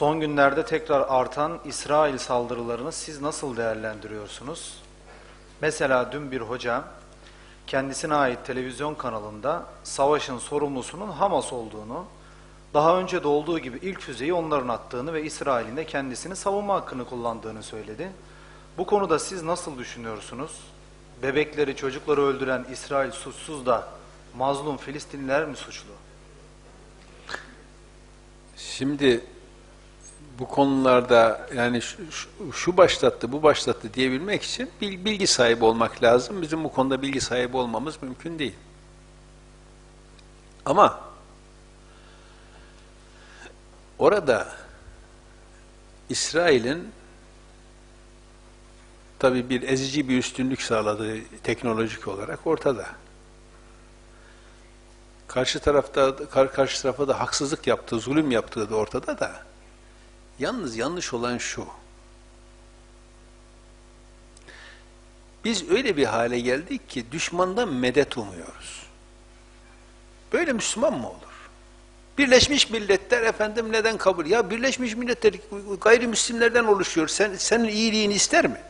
Son günlerde tekrar artan İsrail saldırılarını siz nasıl değerlendiriyorsunuz? Mesela dün bir hoca kendisine ait televizyon kanalında savaşın sorumlusunun Hamas olduğunu, daha önce de olduğu gibi ilk füzeyi onların attığını ve İsrail'in de kendisini savunma hakkını kullandığını söyledi. Bu konuda siz nasıl düşünüyorsunuz? Bebekleri, çocukları öldüren İsrail suçsuz da mazlum Filistinliler mi suçlu? Şimdi bu konularda yani şu, şu- başlattı, bu başlattı diyebilmek için bil- bilgi sahibi olmak lazım. Bizim bu konuda bilgi sahibi olmamız mümkün değil. Ama orada İsrail'in tabii bir ezici bir üstünlük sağladığı teknolojik olarak ortada. Karşı tarafta kar- karşı tarafa da haksızlık yaptığı, zulüm yaptığı da ortada da. Yalnız yanlış olan şu. Biz öyle bir hale geldik ki düşmandan medet umuyoruz. Böyle Müslüman mı olur? Birleşmiş Milletler efendim neden kabul? Ya Birleşmiş Milletler gayrimüslimlerden oluşuyor. Sen senin iyiliğini ister mi?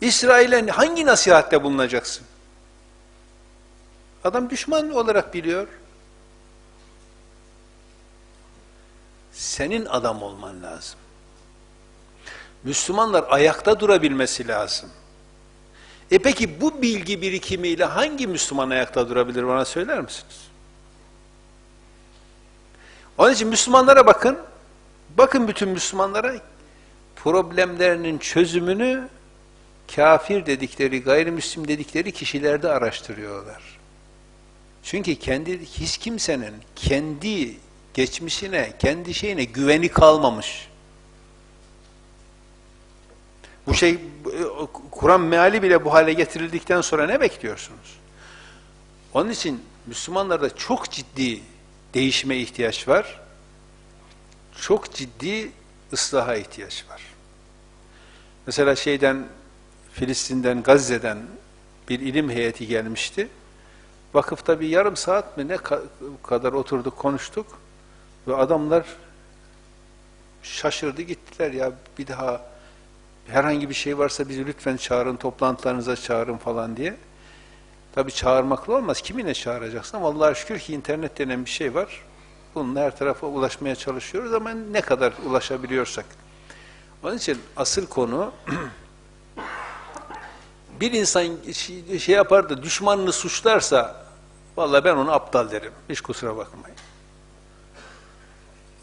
İsrail'e hangi nasihatte bulunacaksın? Adam düşman olarak biliyor. Senin adam olman lazım. Müslümanlar ayakta durabilmesi lazım. E peki bu bilgi birikimiyle hangi Müslüman ayakta durabilir bana söyler misiniz? Onun için Müslümanlara bakın. Bakın bütün Müslümanlara problemlerinin çözümünü kafir dedikleri, gayrimüslim dedikleri kişilerde araştırıyorlar. Çünkü kendi hiç kimsenin kendi geçmişine, kendi şeyine güveni kalmamış. Bu şey bu- Kur'an meali bile bu hale getirildikten sonra ne bekliyorsunuz? Onun için Müslümanlarda çok ciddi değişime ihtiyaç var. Çok ciddi ıslaha ihtiyaç var. Mesela şeyden Filistin'den, Gazze'den bir ilim heyeti gelmişti. Vakıfta bir yarım saat mi ne ka- kadar oturduk, konuştuk ve adamlar şaşırdı gittiler ya bir daha herhangi bir şey varsa bizi lütfen çağırın, toplantılarınıza çağırın falan diye. Tabi çağırmakla olmaz. Kimine çağıracaksın? Ama Allah'a şükür ki internet denen bir şey var. Bununla her tarafa ulaşmaya çalışıyoruz ama ne kadar ulaşabiliyorsak. Onun için asıl konu bir insan şey, şey yapar da düşmanını suçlarsa vallahi ben onu aptal derim. Hiç kusura bakmayın.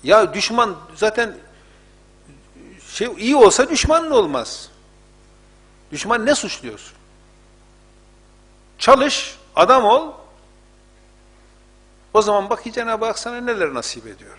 Ya düşman zaten şey iyi olsa düşmanın olmaz. Düşman ne suçluyorsun? Çalış, adam ol. O zaman bak Cenab-ı Hak sana neler nasip ediyor.